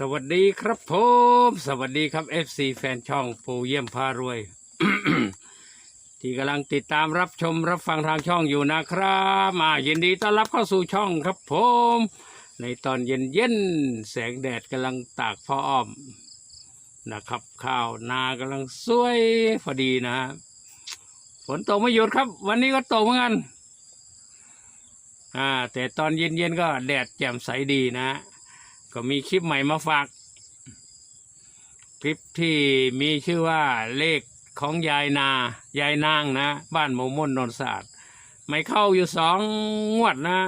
สวัสดีครับผมสวัสดีครับ FC แฟนช่องปูเยี่ยมพารวย ที่กำลังติดตามรับชมรับฟังทางช่องอยู่นะครับมายินดีต้อนรับเข้าสู่ช่องครับผม ในตอนเย็นเย็นแสงแดดกำลังตากพ่ออ้อมนะครับ ข้าวนากำลังสวยพอดีนะฝนตกไม่หยุดครับ วันนี้ก็ตกเหมือนกันอ่าแต่ตอนเย็นๆก็แดดแจ่มใสดีนะ ก็มีคลิปใหม่มาฝาก คลิปที่มีชื่อว่าเลขของยายนา ยายนางนะ บ้านหมูม่นนนท์ศาสตร์ไม่เข้าอยู่สองงวดนะ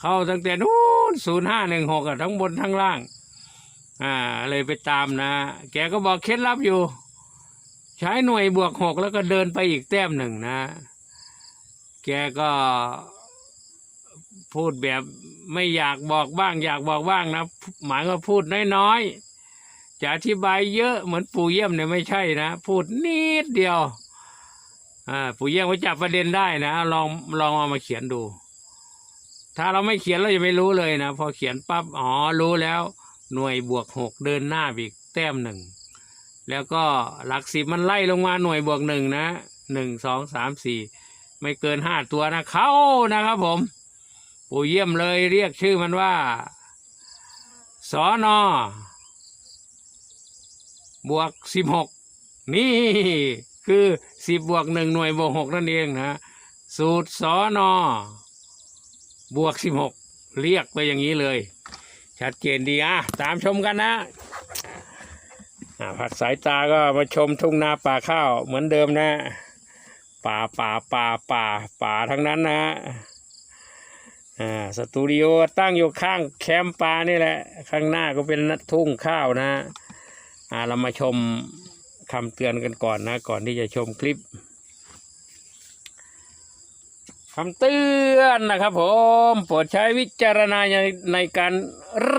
เข้าตั้งแต่นู้นศูนย์ห้าหนึ่งหกทั้งบนทั้งล่าง อ่า เลยไปตามนะ แกก็บอกเคล็ดลับอยู่ ใช้หน่วยบวกหกแล้วก็เดินไปอีกแต้มหนึ่งนะ แกก็ พูดแบบไม่อยากบอกบ้าง อยากบอกบ้างนะ หมายว่าพูดน้อยๆจะอธิบายเยอะเหมือนปู่เยี่ยมเนี่ยไม่ใช่นะ พูดนิดเดียวอ่าปู่เยี่ยมก็จับประเด็นได้นะลองลองเอามาเขียนดู ถ้าเราไม่เขียนเราจะไม่รู้เลยนะพอเขียนปั๊บอ๋อรู้แล้ว หน่วยบวกหกเดินหน้าอีกแต้มหนึ่งแล้วก็หลักสิบมันไล่ลงมาหน่วยบวกหนึ่งนะหนึ่งสองสามสี่ไม่เกินห้าตัวนะเข้านะครับผม ปู่เยี่ยมเลยเรียกชื่อมันว่าสอนอบวกสิบหกนี่คือสิบบวกหนึ่งหน่วยบวกหกนั่นเองนะสูตรสอนอบวกสิบหกเรียกไปอย่างนี้เลย ชัดเจนดีอะตามชมกันนะผัดสายตาก็มาชมทุ่งนาป่าข้าวเหมือนเดิมนะ ป่าป่าป่าป่าป่าทั้งนั้นนะ อ่าสตูดิโอตั้งอยู่ข้างแคมป์ปลานี่แหละ ข้างหน้าก็เป็นทุ่งข้าวนะอ่าเรามาชมคำเตือนกันก่อนนะ ก่อนที่จะชมคลิปคำเตือนนะครับผมโปรดใช้วิจารณญาณในการ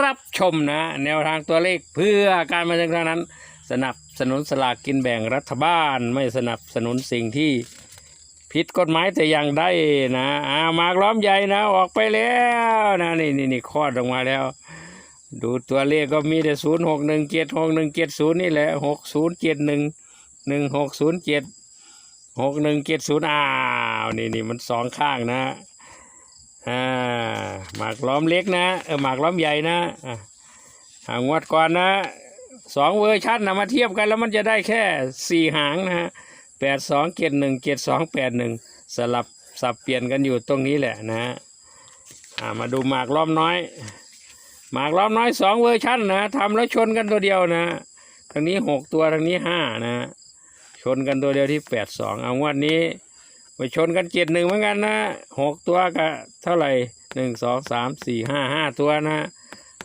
รับชมนะ แนวทางตัวเลขเพื่อการบันเทิงเท่านั้น สนับสนุนสลากกินแบ่งรัฐบาล ไม่สนับสนุนสิ่งที่ ผิดกฎหมายแต่อย่างใดนะอ่าหมากล้อมใหญ่นะออกไปแล้วนะนี่นี่นี่คลอดออกมาแล้ว ดูตัวเลขก็มีแต่ศูนย์หกหนึ่งเจ็ดหกหนึ่งเจ็ดศูนย์นี่แหละหกศูนย์เจ็ดหนึ่งหนึ่งหกศูนย์เจ็ดหกหนึ่งเจ็ดศูนย์อ้าวนี่นี่มันสองข้างนะอ่าหมากล้อมเล็กนะเออหมากล้อมใหญ่นะอะอ่างวดก่อนนะสองเวอร์ชันนะมาเทียบกันแล้วมันจะได้แค่สี่หางนะฮะ แปดสองเจ็ดหนึ่งเจ็ดสองแปดหนึ่งสลับสับเปลี่ยนกันอยู่ตรงนี้แหละนะฮะมาดูหมากล้อมน้อย หมากล้อมน้อยสองเวอร์ชันนะทำแล้วชนกันตัวเดียวนะทางนี้หกตัวทางนี้ห้านะชนกันตัวเดียวที่แปดสองเอางวดนี้ไปชนกันเจ็ดหนึ่งเหมือนกันนะหกตัวกับเท่าไหร่หนึ่งสองสามสี่ห้าห้าตัวนะ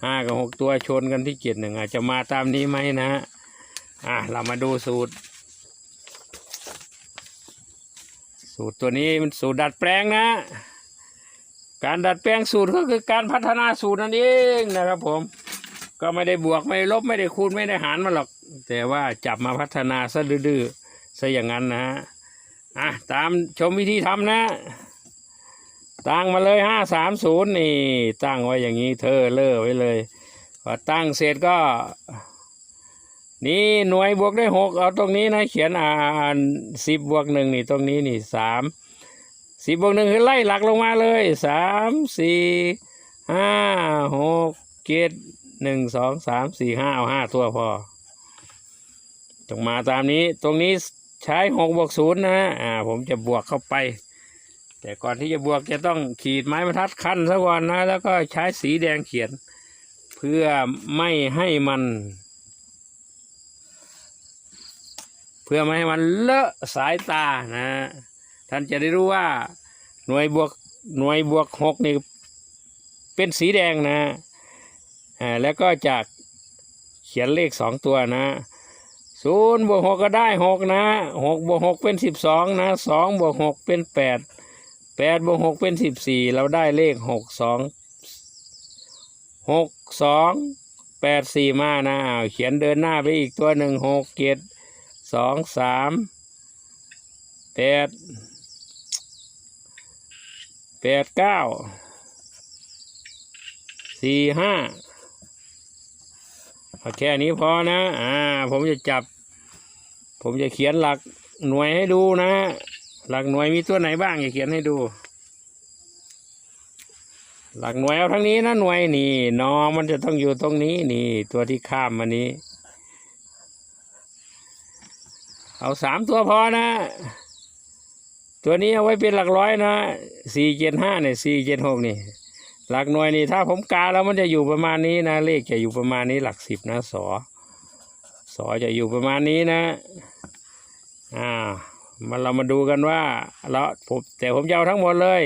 ห้ากับหกตัวชนกันที่เจ็ดหนึ่งอาจจะมาตามนี้ไหมนะอะเรามาดูสูตร สูตรตัวนี้มันสูตรดัดแปลงนะ การดัดแปลงสูตรก็คือการพัฒนาสูตรนั่นเองนะครับผม ก็ไม่ได้บวกไม่ได้ลบไม่ได้คูณไม่ได้หารมาหรอก แต่ว่าจับมาพัฒนาซะดื้อๆซะอย่างนั้นนะฮะอะตามชมวิธีทำนะตั้งมาเลยห้าสามศูนย์นี่ ตั้งไว้อย่างนี้เธอเล่อไว้เลยพอตั้งเสร็จก็ นี่หน่วยบวกได้หกเอาตรงนี้นะเขียนอ่านสิบบวกหนึ่งนี่ตรงนี้นี่สามสิบบวกหนึ่งคือไล่หลักลงมาเลยสามสี่ห้าหกเจ็ดหนึ่งสองสามสี่ห้าเอาห้าตัวพอตรงมาตามนี้ตรงนี้ใช้หกบวกศูนย์นะอ่าผมจะบวกเข้าไป แต่ก่อนที่จะบวกจะต้องขีดไม้บรรทัดขั้นซะก่อนนะ แล้วก็ใช้สีแดงเขียน เพื่อไม่ให้มัน เพื่อไม่ให้มันเลอะสายตานะท่านจะได้รู้ว่าหน่วยบวกหน่วยบวกหกนี่เป็นสีแดงนะอ่าแล้วก็จากเขียนเลขสองตัวนะศูนย์บวกหกก็ได้หกนะหกบวกหกเป็นสิบสองนะสองบวกหกเป็นแปดแปดบวกหกเป็นสิบสี่เราได้เลขหกสองหกสองแปดสี่มานะเขียนเดินหน้าไปอีกตัวหนึ่งหกเจ็ด สองสามแปดแปดเก้าสี่ห้าเอแค่นี้พอนะ อ่า ผมจะจับ ผมจะเขียนหลักหน่วยให้ดูนะ หลักหน่วยมีตัวไหนบ้างจะเขียนให้ดู หลักหน่วยเอาทั้งนี้นะหน่วยนี่นอมันจะต้องอยู่ตรงนี้นี่ ตัวที่ข้ามมานี้ เอาสามตัวพอนะ ตัวนี้เอาไว้เป็นหลักร้อยนะสี่เจ็ดห้าเนี่ยสี่เจ็ดหกนี่ หลักหน่วยนี่ถ้าผมกาแล้วมันจะอยู่ประมาณนี้นะ เลขจะอยู่ประมาณนี้หลักสิบนะสอสอจะอยู่ประมาณนี้นะอ่ามันเรามาดูกันว่าเราผมแต่ผมจะเอาทั้งหมดเลย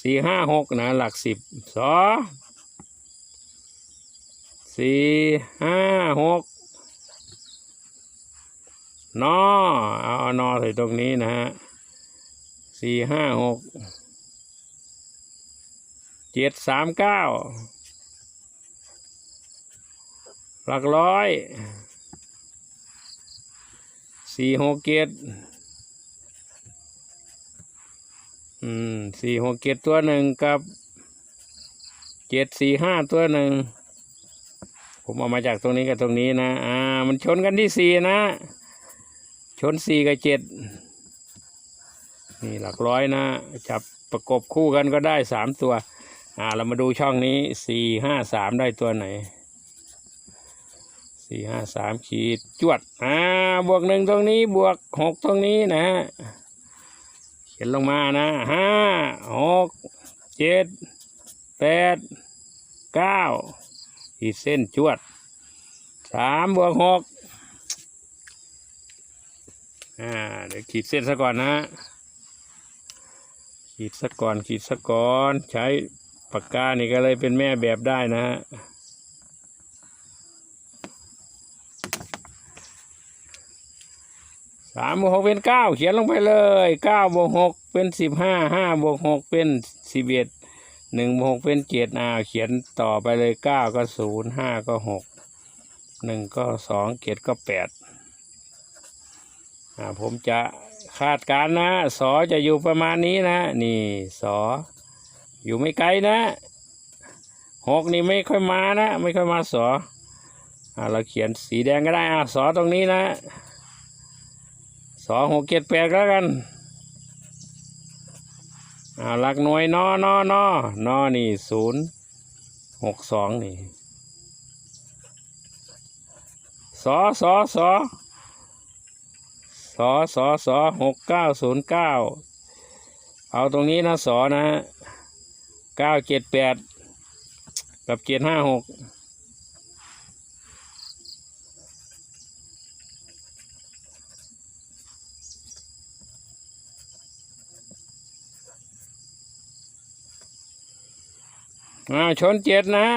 สี่ห้าหกนะหลักสิบสอสี่ห้าหก นอเอาเอานอใส่ตรงนี้นะฮะสี่ห้าหกเจ็ดสามเก้าหลักร้อยสี่หกเจ็ดอืมสี่หกเจ็ดตัวหนึ่งกับเจ็ดสี่ห้าตัวหนึ่งผมเอามาจากตรงนี้กับตรงนี้นะ อ่า มันชนกันที่สี่นะ ชนสี่กับเจ็ดนี่หลักร้อยนะ จับประกบคู่กันก็ได้สามตัว อ่า เรามาดูช่องนี้สี่ห้าสามได้ตัวไหนสี่ห้าสามขีดจวด อ่า บวกหนึ่งตรงนี้บวกหกตรงนี้นะ เขียนลงมานะห้าหกเจ็ดแปดเก้าขีดเส้นจวดสามบวกหก อ่าเดี๋ยวขีดเส้นซะก่อนนะ ขีดซะก่อนขีดซะก่อนใช้ปากกานี่ก็เลยเป็นแม่แบบได้นะฮะสามบวกหกเป็นเก้าเขียนลงไปเลยเก้าบวกหกเป็นสิบห้าห้าบวกหกเป็นสิบเอ็ดหนึ่งบวกหกเป็นเจ็ดอ่าเขียนต่อไปเลยเก้าก็ศูนย์ห้าก็หกหนึ่งก็สองเจ็ดก็แปด ผมจะคาดการณ์นะ สอจะอยู่ประมาณนี้นะ นี่สอ อยู่ไม่ไกลนะหกนี่ไม่ค่อยมานะ ไม่ค่อยมาสออ่าเราเขียนสีแดงก็ได้อ่าสอตรงนี้นะสอหกเจ็ดแปดแล้วกันอ่าหลักหน่วยนอนอนอนอนี่ศูนย์หกสองนี่สอสอสอ สอสอสอหกเก้าศูนย์เก้าเอาตรงนี้นะสอนะเก้าเจ็ดแปดกับเจ็ดห้าหกอ่าชนเจ็ดนะ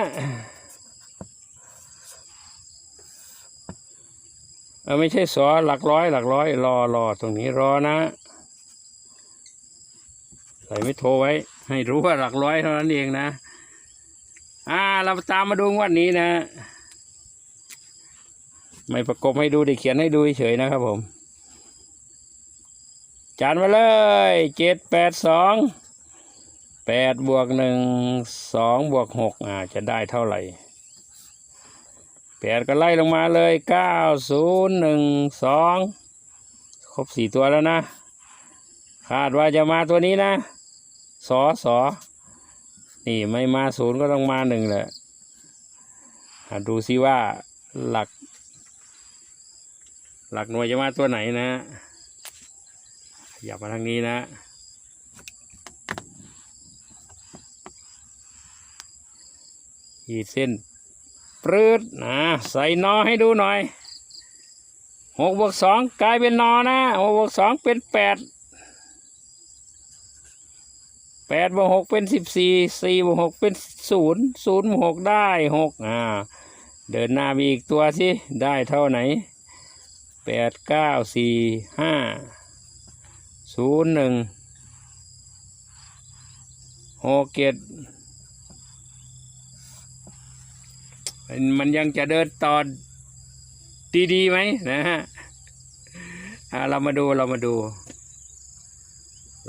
เออไม่ใช่สอหลักร้อย หลักร้อย รอรอตรงนี้รอนะใส่ไม่โทรไว้ ให้รู้ว่าหลักร้อยเท่านั้นเองนะ อ่า เราตามมาดูงวันนี้นะ ไม่ประกบให้ดูเดี๋ยวเขียนให้ดูเฉยนะครับผม จานมาเลยเจ็ดแปดสองแปดบวกหนึ่งสองบวกหกอ่า จะได้เท่าไหร่ ดก็ไล่ลงมาเลยเก้าศูนย์หนึ่งสองครบสี่ตัวแล้วนะ คาดว่าจะมาตัวนี้นะสอสอนี่ไม่มาศูนย์ก็ต้องมาหนึ่งแหละดูซิว่าหลัก หลักหน่วยจะมาตัวไหนนะขยับมาทางนี้นะขีดเส้น ปรืดนะใส่นอให้ดูหน่อยหกบวกสองกลายเป็นนอนะหกบวกสองเป็นแปดแปดบวกหกเป็นสิบสี่สี่บวกหกเป็นศูนย์ศูนย์บวกหกได้หกอ่า เดินหน้าไปอีกตัวสิ ได้เท่าไหนแปดเก้าสี่ห้าศูนย์หนึ่งหกเจ็ด มันยังจะเดินต่อดีๆไหมนะฮะเรามาดูเรามาดู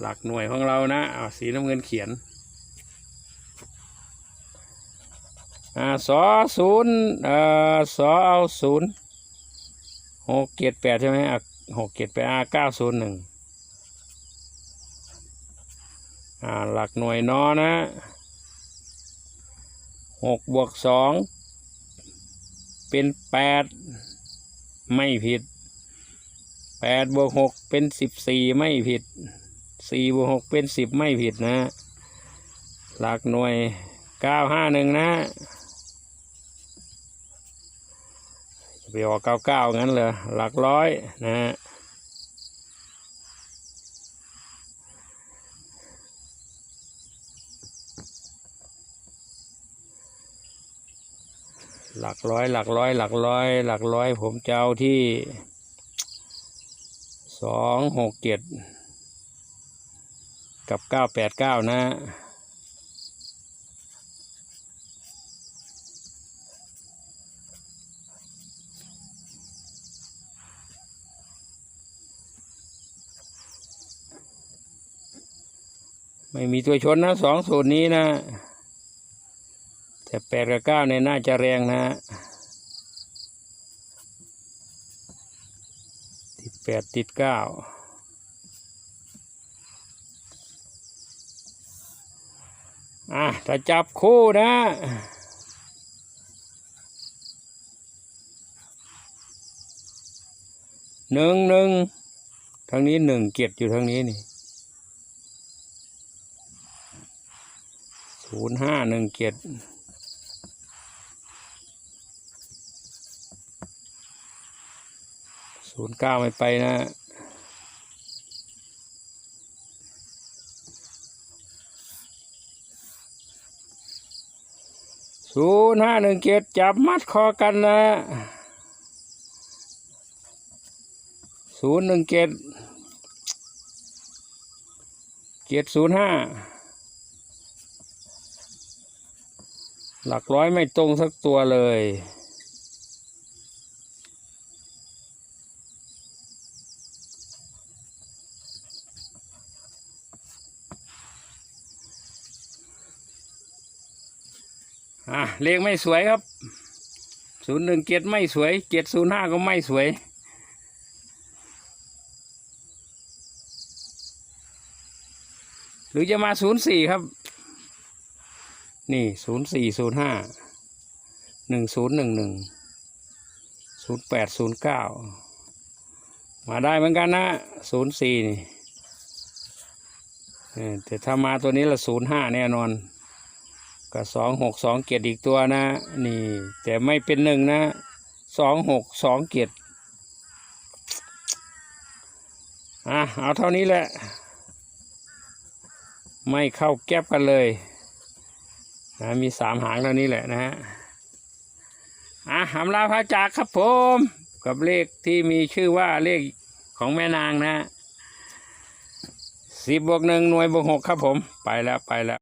หลักหน่วยของเรานะเอาสีน้ำเงินเขียนอ่าสอศูนย์เอสอเอาศูนย์หกเจ็ดแปดใช่ไหมอะหกเจ็ดแปดอ่าเก้าศูนย์หนึ่งอ่าหลักหน่วยนอนะหกบวกสอง เป็นแปดไม่ผิดแปดบวกหกเป็นสิบสี่ไม่ผิดสี่บวกหกเป็นสิบไม่ผิดนะ หลักหน่วยเก้าห้าหนึ่งนะจะไปออกเก้าเก้างั้นเลยหลักร้อยนะ ลักร้อย หลักร้อย หลักร้อย หลักร้อย ผมจะเอาที่สองหกเจ็ดกับเก้าแปดเก้านะไม่มีตัวชนนะสองสูตรนี้นะ แต่แปดกับเก้าเนี่ยน่าจะแรงนะติดแปดติดเก้าอะถ้าจับคู่นะหนึ่งหนึ่งทางนี้หนึ่งเกียรติอยู่ทางนี้นี่ศูนย์ห้าหนึ่งเจ็ด ศูนย์เก้าไม่ไปนะศูนย์ห้าหนึ่งเจ็ดจับมัดคอกันนะศูนย์หนึ่งเจ็ดเจ็ดศูนย์ห้าหลักร้อยไม่ตรงสักตัวเลย เลขไม่สวยครับศูนย์หนึ่งเจ็ดไม่สวยเจ็ดศูนย์ห้าก็ไม่สวย หรือจะมาศูนย์สี่ครับ นี่ศูนย์สี่ศูนย์ห้าหนึ่งศูนย์หนึ่งหนึ่งศูนย์แปดศูนย์เก้ามาได้เหมือนกันนะศูนย์สี่นี่เออแต่ถ้ามาตัวนี้ละศูนย์ห้าแน่นอน ก็สองหกสองเกียรอีกตัวนะ นี่ แต่ไม่เป็นหนึ่งนะสองหกสองเกียรอะเอาเท่านี้แหละ ไม่เข้าแก๊บกันเลยนะมีสามหางเท่านี้แหละนะฮะอะหำลาพระจากครับผม กับเลขที่มีชื่อว่าเลขของแม่นางนะสิบบวกหนึ่งหน่วยบวกหกครับผม ไปแล้วไปแล้ว